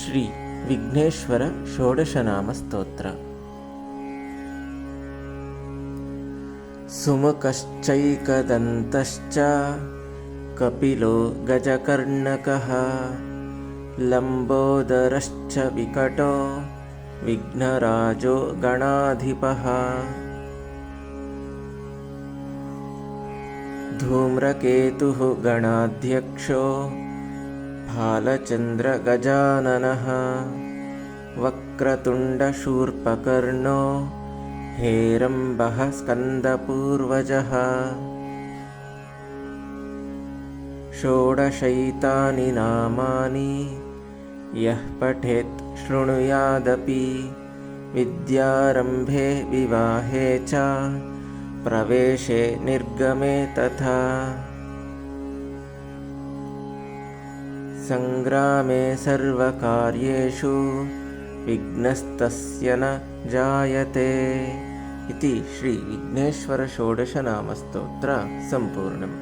श्री विघ्नेश्वर षोडशनामस्तोत्र सुमुखश्चैकदन्तश्च कपिलो गजकर्णकः लम्बोदरश्च विकटो विघ्नराजो गणाधिपः। धूम्रकेतुः गणाध्यक्षो फालचन्द्रगजाननः वक्रतुण्डशूर्पकर्णो हेरम्बः स्कन्दपूर्वजः षोडशैतानि नामानि यः पठेत् शृणुयादपि विद्यारम्भे विवाहे च प्रवेशे निर्गमे तथा सङ्ग्रामे सर्वकार्येषु विघ्नस्तस्य न जायते इति श्रीविघ्नेश्वरषोडशनामस्तोत्र सम्पूर्णम्